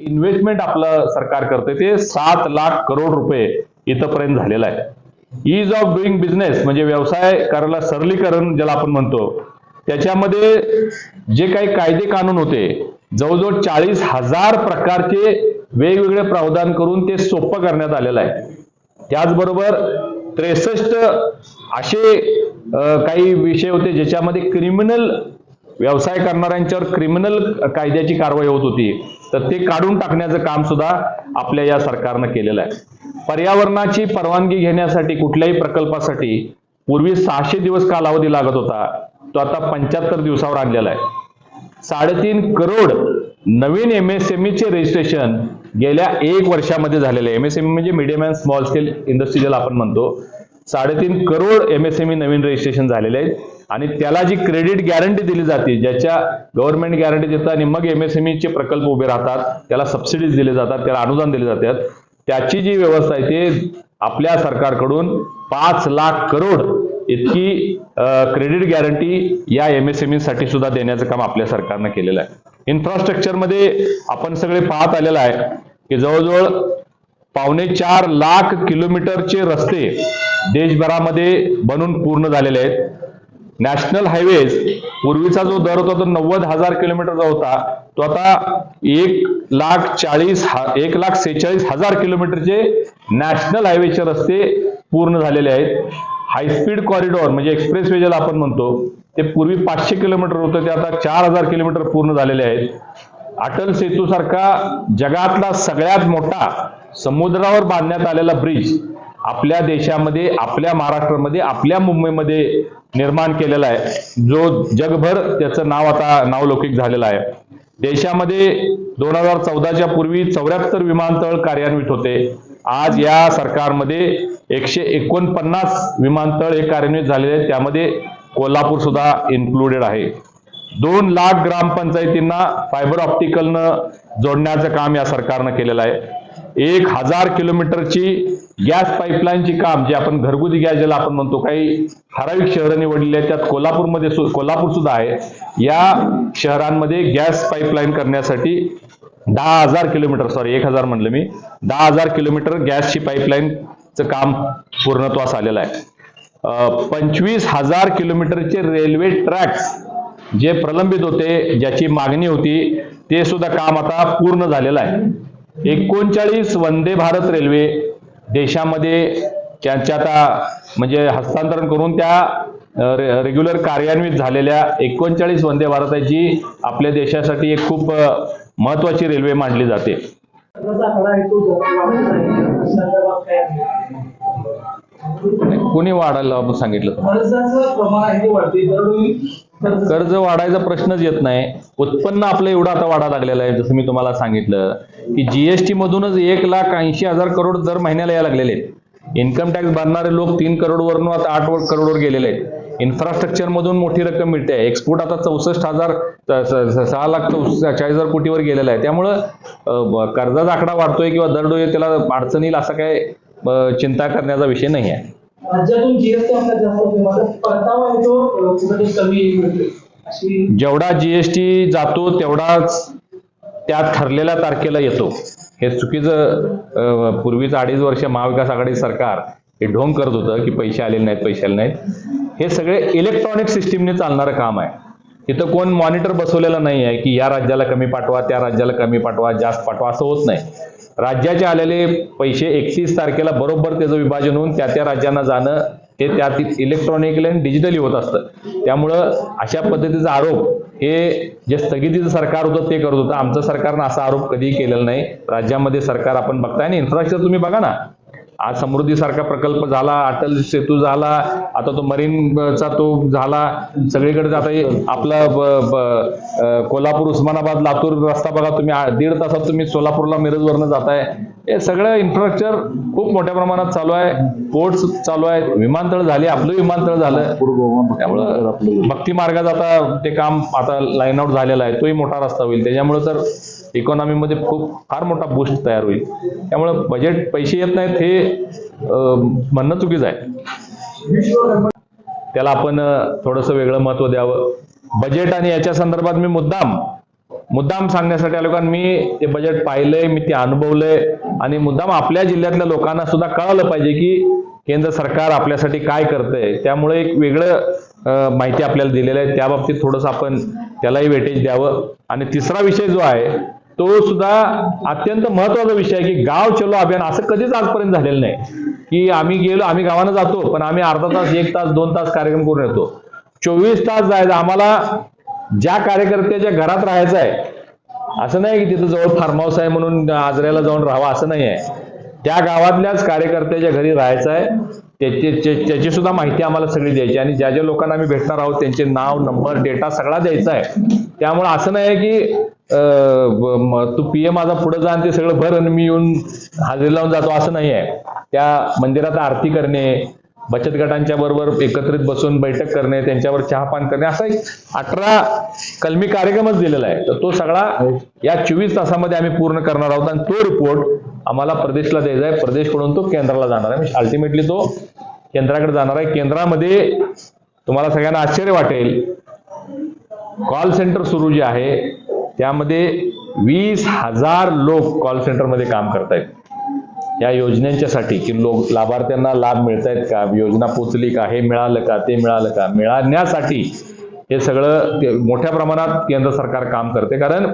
Investment आपलं सरकार करते ते सात लाख करोड रुपये इथंपर्यंत झालेलं आहे. इज ऑफ डुईंग बिझनेस म्हणजे व्यवसाय करायला सरलीकरण ज्याला आपण म्हणतो त्याच्यामध्ये जे काही कायदे कानून होते जवळजवळ चाळीस हजार प्रकारचे वेगवेगळे प्रावधान करून ते सोपं करण्यात आलेलं आहे. त्याचबरोबर त्रेसष्ट असे काही विषय होते ज्याच्यामध्ये क्रिमिनल व्यवसाय करणाऱ्यांच्यावर क्रिमिनल कायद्याची कारवाई होत होती. तर ते काढून टाकण्याचं काम सुद्धा आपल्या या सरकारनं केलेलं आहे. पर्यावरणाची परवानगी घेण्यासाठी कुठल्याही प्रकल्पासाठी पूर्वी सहाशे दिवस कालावधी लागत होता. तो आता पंच्याहत्तर दिवसावर आणलेला आहे. साडेतीन करोड नवीन एमएसएमईचे रजिस्ट्रेशन गेल्या एक वर्षामध्ये झालेले एमएसएमई म्हणजे medium and small scale industry ज्याला आपण म्हणतो. साडेतीन करोड एमएसएमई नवीन रजिस्ट्रेशन झालेले आहेत. आणि त्याला जी क्रेडिट गॅरंटी दिली जाते ज्याच्या गव्हर्नमेंट गॅरंटी देतात आणि मग एमएसएमईचे प्रकल्प उभे राहतात त्याला सबसिडीज दिले जातात त्याला अनुदान दिले जातात त्याची जी व्यवस्था आहे ते आपल्या सरकारकडून पाच लाख करोड इतकी क्रेडिट गॅरंटी या एमएसएमई साठी सुद्धा देण्याचं काम आपल्या सरकारनं केलेलं आहे. इन्फ्रास्ट्रक्चरमध्ये आपण सगळे पाहत आलेलं आहे की जवळजवळ पावणे चार लाख किलोमीटरचे रस्ते देशभरामध्ये बनून पूर्ण झालेले आहेत. नॅशनल हायवेज पूर्वीचा जो दर होता तो नव्वद हजार किलोमीटरचा होता. तो आता एक लाख चाळीस हा- एक लाख सेहेचाळीस हजार किलोमीटरचे नॅशनल हायवेचे रस्ते पूर्ण झालेले आहेत. हायस्पीड कॉरिडॉर म्हणजे एक्सप्रेस वे ज्याला आपण म्हणतो ते पूर्वी पाचशे किलोमीटर होतं ते आता चार हजार किलोमीटर पूर्ण झालेले आहेत. अटल सेतू सारखा जगातला सगळ्यात मोठा समुद्रावर बांधण्यात आलेला ब्रिज आपल्या देशामध्ये आपल्या महाराष्ट्रामध्ये आपल्या मुंबईमध्ये निर्माण केलेला आहे. जो जगभर त्याचं नाव आता नावलौकिक झालेलं आहे. देशामध्ये दोन हजार चौदाच्या पूर्वी चौऱ्याहत्तर विमानतळ कार्यान्वित होते. आज या सरकारमध्ये एकशे एकोणपन्नास विमानतळ हे कार्यान्वित झालेले आहेत. त्यामध्ये कोल्हापूर सुद्धा इन्क्लुडेड आहे. दोन लाख ग्रामपंचायतींना फायबर ऑप्टिकलनं जोडण्याचं काम या सरकारनं केलेलं आहे. एक हजार किलोमीटरची गॅस पाईपलाईनचे काम जे आपण घरगुती गॅस ज्याला आपण म्हणतो काही ठराविक शहरं निवडलेली आहेत त्यात कोल्हापूरमध्ये सु- कोल्हापूर सुद्धा आहे. या शहरांमध्ये गॅस पाईपलाईन करण्यासाठी दहा हजार किलोमीटर सॉरी एक हजार म्हणलं मी दहा हजार किलोमीटर गॅसची पाईपलाईनचं काम पूर्णत्वास आलेलं आहे. पंचवीस हजार किलोमीटरचे रेल्वे ट्रॅक्स जे प्रलंबित होते ज्याची मागणी होती ते सुद्धा काम आता पूर्ण झालेलं आहे. एकोणचाळीस वंदे भारत रेल्वे देशामध्ये त्यांच्या आता म्हणजे हस्तांतरण करून त्या रेग्युलर कार्यान्वित झालेल्या एकोणचाळीस वंदे भारत आहे जी आपल्या देशासाठी एक खूप महत्वाची रेल्वे मानली जाते. कोणी वाढायला सांगितलं? कर्ज वाढायचा प्रश्नच येत नाही. उत्पन्न आपलं एवढं आता वाढा लागलेलं आहे. जसं मी तुम्हाला सांगितलं की जीएसटी मधूनच एक लाख ऐंशी हजार करोड दर महिन्याला यायला लागलेले आहेत. इन्कम टॅक्स भरणारे लोक तीन करोड वरून आता आठ करोडवर गेलेले आहेत. इन्फ्रास्ट्रक्चर मधून मोठी रक्कम मिळते. एक्सपोर्ट आता चौसष्ट हजार सहा लाख चाळीस हजार कोटीवर गेलेला आहे. त्यामुळं कर्जाचा आकडा वाढतोय किंवा दरडोई त्याला अडचण असा काय चिंता करण्याचा विषय नाही आहे. जेवढा जीएसटी जातो तेवढाच त्या ठरलेल्या तारखेला येतो. हे चुकीचं पूर्वीचं अडीच वर्ष महाविकास आघाडी सरकार हे ढोंग करत होतं की पैसे आलेले नाहीत पैसे आले नाहीत. हे सगळे इलेक्ट्रॉनिक सिस्टीमने चालणारं काम आहे. तिथं कोण मॉनिटर बसवलेलं नाही आहे की या राज्याला कमी पाठवा त्या राज्याला कमी पाठवा जास्त पाठवा असं होत नाही. राज्याचे आलेले पैसे एकतीस तारखेला बरोबर त्याचं विभाजन होऊन त्या त्या राज्यांना जाणं हे त्यात इलेक्ट्रॉनिकली आणि डिजिटली होत असतं. त्यामुळं अशा पद्धतीचा आरोप हे जे स्थगितीचं सरकार होतं ते करत होतं. आमचं सरकारनं असा आरोप कधीही केलेला नाही. राज्यामध्ये सरकार आपण बघताय आणि इन्फ्रास्ट्रक्चर तुम्ही बघा ना. आज समृद्धीसारखा प्रकल्प झाला अटल सेतू झाला आता तो मरीनचा तो झाला. सगळीकडे आता आपला ब- ब- कोल्हापूर उस्मानाबाद लातूर रस्ता बघा तुम्ही दीड तासात तुम्ही सोलापूरला मिरजवरनं जाताय. हे सगळं इन्फ्रास्ट्रक्चर खूप मोठ्या प्रमाणात चालू आहे. पोर्ट्स चालू आहेत. विमानतळ झाले आपलं विमानतळ झालं. त्यामुळं भक्ती मार्गात आता ते काम आता लाईन आउट झालेलं आहे. तोही मोठा रस्ता होईल. त्याच्यामुळे तर इकॉनॉमीमध्ये खूप फार मोठा बूस्ट तयार होईल. त्यामुळं बजेट पैसे येत नाहीत हे म्हणणं चुकीचं आहे. त्याला आपण थोडस थोडंसं वेगळं महत्त्व द्यावं. बजेट आणि याच्या संदर्भात मी मुद्दाम मुद्दाम सांगण्यासाठी आलो कारण मी ते बजेट पाहिलंय मी ते अनुभवलंय आणि मुद्दाम आपल्या जिल्ह्यातल्या लोकांना सुद्धा कळालं पाहिजे की केंद्र सरकार आपल्यासाठी काय करतंय. त्यामुळे एक वेगळं माहिती आपल्याला दिलेलं आहे. त्या बाबतीत थोडंसं आपण त्यालाही वेटेज द्यावं. आणि तिसरा विषय जो आहे तो सुद्धा अत्यंत महत्त्वाचा विषय आहे की गाव चलो अभियान असं कधीच आजपर्यंत झालेलं नाही. की आम्ही गेलो आम्ही गावानं जातो पण आम्ही अर्धा तास एक तास दोन तास कार्यक्रम करून येतो. चोवीस तास जायचं. आम्हाला ज्या कार्यकर्त्याच्या घरात राहायचं आहे असं नाही की तिथं जवळ फार्म हाऊस आहे म्हणून आजऱ्याला जाऊन राहावा असं नाही आहे. त्या गावातल्याच कार्यकर्त्याच्या घरी राहायचं आहे. त्याची सुद्धा माहिती आम्हाला सगळी द्यायची आणि ज्या ज्या लोकांना आम्ही भेटणार आहोत त्यांचे नाव नंबर डेटा सगळा द्यायचा आहे. त्यामुळे असं नाही आहे की तू पी ए तू माझा पुढे जा आणि ते सगळं भर आणि मी येऊन हजेरी लावून जातो असं नाही आहे. त्या मंदिरात आरती करणे बचत गटांच्या बरोबर एकत्रित बसून बैठक करणे त्यांच्यावर चहापान करणे असा एक अठरा कलमी कार्यक्रमच दिलेला आहे. तर तो सगळा या चोवीस तासामध्ये आम्ही पूर्ण करणार आहोत आणि तो रिपोर्ट आम्हाला प्रदेशला द्यायचा आहे. प्रदेशकडून तो केंद्राला जाणार आहे. म्हणजे अल्टिमेटली तो केंद्राकडे जाणार आहे. केंद्रामध्ये तुम्हाला सगळ्यांना आश्चर्य वाटेल. कॉल सेंटर सुरू जे आहे त्यामध्ये वीस हजार लोक कॉल सेंटरमध्ये काम करतायत. या योजनांच्यासाठी की लोक लाभार्थ्यांना लाभ मिळतायत का? योजना पोचली का? हे मिळालं का? ते मिळालं का? मिळाण्यासाठी हे सगळं मोठ्या प्रमाणात केंद्र सरकार काम करते. कारण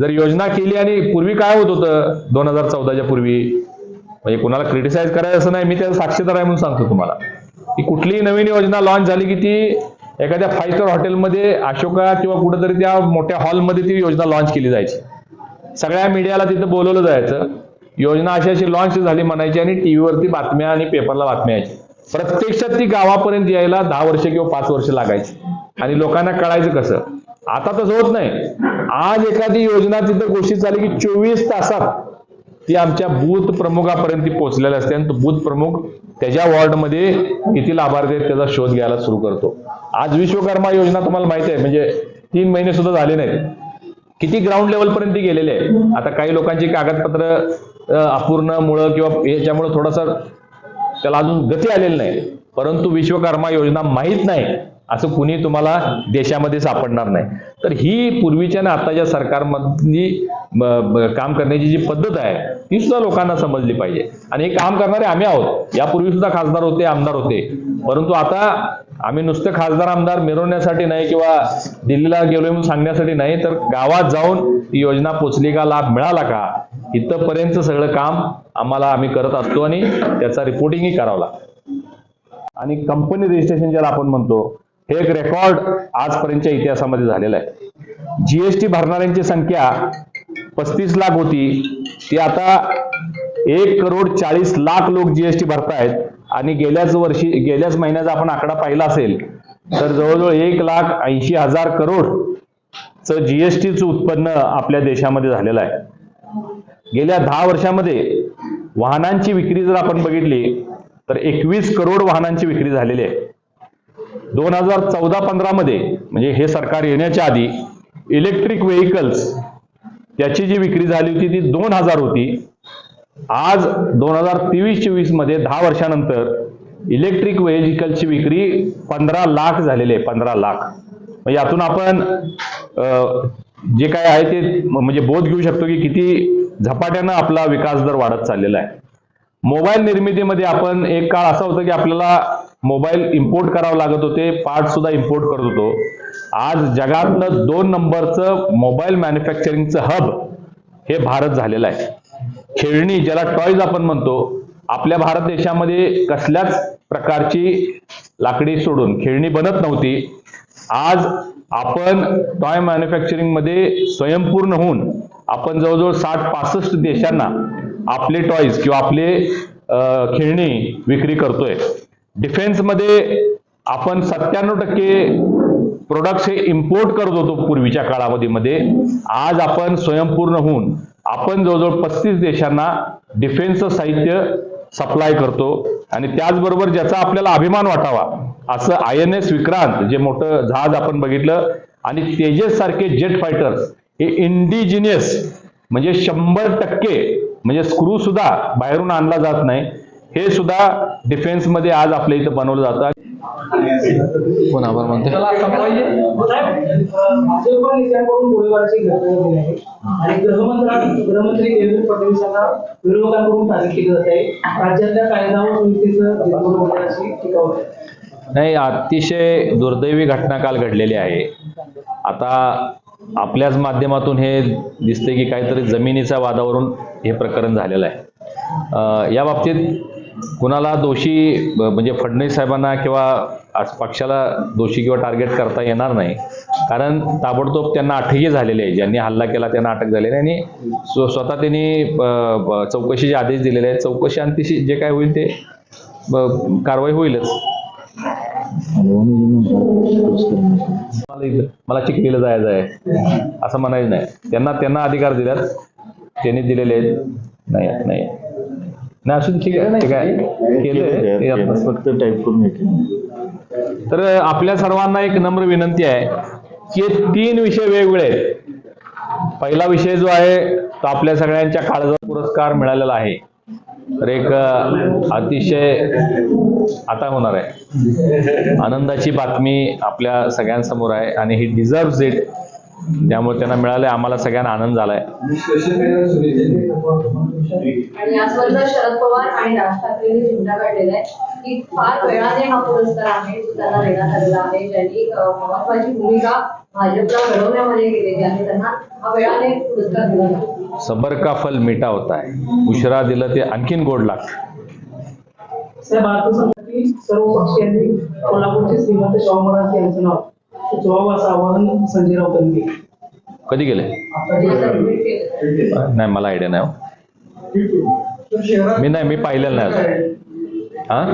जर योजना केली आणि पूर्वी काय होत होतं? दोन हजार चौदाच्या पूर्वी. म्हणजे कुणाला क्रिटिसाइज करायचं असं नाही. मी त्याचा साक्षीदार आहे म्हणून सांगतो तुम्हाला. की कुठलीही नवीन योजना लॉन्च झाली की ती एखाद्या फाईव्ह स्टार हॉटेलमध्ये अशोका किंवा कुठेतरी त्या मोठ्या हॉलमध्ये ती योजना लॉन्च केली जायची. सगळ्या मीडियाला तिथं बोलवलं जायचं. योजना अशी अशी लॉन्च झाली म्हणायची आणि टीव्हीवरती बातम्या आणि पेपरला बातम्या यायची. प्रत्यक्षात ती गावापर्यंत यायला दहा वर्ष किंवा पाच वर्ष लागायची. आणि लोकांना कळायचं कसं? आता तसं होत नाही. आज एखादी योजना तिथं घोषित झाली की चोवीस तासात ती आमच्या बूथ प्रमुखापर्यंत ती पोहोचलेली असते. आणि तो बूथ प्रमुख त्याच्या वॉर्डमध्ये किती लाभार्थी आहेत त्याचा शोध घ्यायला सुरू करतो. आज विश्वकर्मा योजना तुम्हाला माहिती आहे. म्हणजे तीन महिने सुद्धा झाले नाहीत. किती ग्राउंड लेवल पर्यंत गेलेले आहे? आता काही लोकांची कागदपत्र अपूर्ण मुळे किंवा याच्यामुळे थोडासा त्याला अजून गती आलेली नाही. परंतु विश्वकर्मा योजना माहीत नाही. असं कुणी तुम्हाला देशामध्ये सापडणार नाही. तर ही पूर्वीच्या आणि आताच्या सरकारमधली काम करण्याची जी पद्धत आहे ती सुद्धा लोकांना समजली पाहिजे. आणि हे काम करणारे आम्ही आहोत. यापूर्वी सुद्धा खासदार होते आमदार होते. परंतु आता आम्ही नुसतं खासदार आमदार मिरवण्यासाठी नाही किंवा दिल्लीला गेलोय म्हणून सांगण्यासाठी नाही तर गावात जाऊन ती योजना पोचली का लाभ मिळाला का इथंपर्यंत सगळं काम आम्हाला आम्ही करत असतो आणि त्याचा रिपोर्टिंगही करावं लागतं. आणि कंपनी रजिस्ट्रेशन ज्याला आपण म्हणतो हे एक रेकॉर्ड आजपर्यंतच्या इतिहासामध्ये झालेलं आहे. जीएसटी भरणाऱ्यांची संख्या पस्तीस लाख होती. ती आता एक करोड चाळीस लाख लोक जीएसटी भरतायत. आणि गेल्याच वर्षी गेल्याच महिन्याचा आपण आकडा पाहिला असेल तर जवळजवळ एक लाख ऐंशी हजार करोड च जीएसटीचं उत्पन्न आपल्या देशामध्ये झालेलं आहे. गेल्या दहा वर्षामध्ये वाहनांची विक्री जर आपण बघितली तर एकवीस करोड वाहनांची विक्री झालेली आहे. दोन हजार चौदा पंधरामध्ये म्हणजे हे सरकार येण्याच्या आधी इलेक्ट्रिक व्हेकल्स त्याची जी विक्री झाली होती ती दोन हजार होती. आज दोन हजार तेवीस चोवीसमध्ये दहा वर्षानंतर इलेक्ट्रिक व्हेकलची विक्री पंधरा लाख झालेली आहे पंधरा लाख. मग यातून आपण जे काय आहे ते म्हणजे बोध घेऊ शकतो की किती झपाट्यानं आपला विकास दर वाढत चाललेला आहे. मोबाईल निर्मितीमध्ये आपण एक काळ असा होता की आपल्याला मोबाईल इम्पोर्ट करावं लागत होते पार्ट सुद्धा इम्पोर्ट करत होतो. आज जगातलं दोन नंबरचं मोबाईल मॅन्युफॅक्चरिंगचं हब हे भारत झालेलं आहे. खेळणी ज्याला टॉयज आपण म्हणतो आपल्या भारत देशामध्ये कसल्याच प्रकारची लाकडी सोडून खेळणी बनत नव्हती. आज आपण टॉय मॅन्युफॅक्चरिंगमध्ये स्वयंपूर्ण होऊन आपण जवळजवळ साठ पासष्ट देशांना आपले टॉयज किंवा आपले खेळणी विक्री करतोय. डिफेन्समध्ये आपण सत्त्याण्णव टक्के प्रोडक्ट्स हे इम्पोर्ट करत होतो पूर्वीच्या काळामध्ये आज आपण स्वयंपूर्ण होऊन आपण जवळजवळ पस्तीस देशांना डिफेन्सचं साहित्य सप्लाय करतो. आणि त्याचबरोबर ज्याचा आपल्याला अभिमान वाटावा असं आय एन एस विक्रांत जे मोठं जहाज आपण बघितलं आणि तेजस सारखे जेट फायटर्स हे इंडिजिनियस म्हणजे शंभर टक्के म्हणजे स्क्रू सुद्धा बाहेरून आणला जात नाही. हे सुद्धा डिफेन्समध्ये आज आपल्या इथं बनवलं जातं. कोण आभार मानते गृहमंत्री देवेंद्र फडणवीस यांना विरोधकांकडून केली जात. आहे राज्यातल्या कायदा व सुव्यवस्थेचं निर्मूलन होण्याची टीका होत आहे. नाही अतिशय दुर्दैवी घटना काल घडलेली आहे. आता आपल्याच माध्यमातून हे दिसते की काहीतरी जमिनीच्या वादावरून हे प्रकरण झालेलं आहे. या बाबतीत कुणाला दोषी म्हणजे फडणवीस साहेबांना किंवा आज पक्षाला दोषी किंवा टार्गेट करता येणार नाही. कारण ताबडतोब त्यांना अटकही झालेली आहे ज्यांनी हल्ला केला त्यांना अटक झालेली आहे. आणि स्वतः त्यांनी चौकशीचे आदेश दिलेले आहेत. चौकशी अंतिशी जे काय होईल ते कारवाई होईलच. मला मला चिखलीला जायचं आहे. असं म्हणायचं नाही. त्यांना त्यांना अधिकार दिल्यात. त्यांनी दिलेले आहेत. नाही नाही. नाही असून ठीक आहे ठीक आहे. फक्त टाईप करून तर आपल्या सर्वांना एक नम्र विनंती आहे की तीन विषय वेगवेगळे आहेत. पहिला विषय जो आहे तो आपल्या सगळ्यांच्या काळजात पुरस्कार मिळालेला आहे. तर एक अतिशय आता होणार आहे. आनंदाची बातमी आपल्या सगळ्यांसमोर आहे आणि ही डिझर्व्ह इट त्यामुळे त्यांना मिळाले आम्हाला सगळ्यांना आनंद झालाय. आणि याचबरोबर शरद पवार आणि राज ठाकरेंनी चिंता काढलेला आहे. की फार वेळाने हा पुरस्कार आहे जो त्यांना देण्यात आलेला आहे ज्यांनी अं, महत्वाची भूमिका भाजपला घडवण्यामध्ये केलेली आहे. त्यांना हा वेळाने पुरस्कार दिला जातो सबर का फल मिठा होता है? उशिरा दिलं ते आणखीन गोड लागतं. साहेब सर्व पक्षीयांनी कोल्हापूरचे श्रीमंत शाहू महाराज यांचं नाव सुचवावं असं आवाहन संजय राऊत यांनी केलं? कधी गेले. नाही मला आयडिया नाही हो. मी नाही मी पाहिलेलं नाही अजून. हा?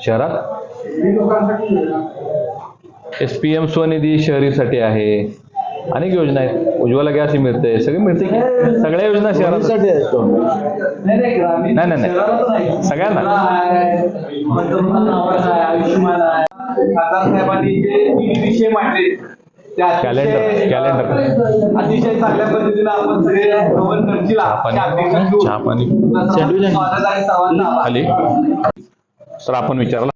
शहरात? एस पी एम स्वनिधी शहरीसाठी आहे. अनेक योजना आहेत. उज्ज्वला गॅस मिळते. सगळे मिळते की? सगळ्या योजना शहरात. नाही नाही नाही. सगळ्यांना. खासदार साहेबांनी जे विषय मांडले कॅलेंडर कॅलेंडर. अतिशय चांगल्या पद्धतीने आपण सगळे तर आपण विचारला.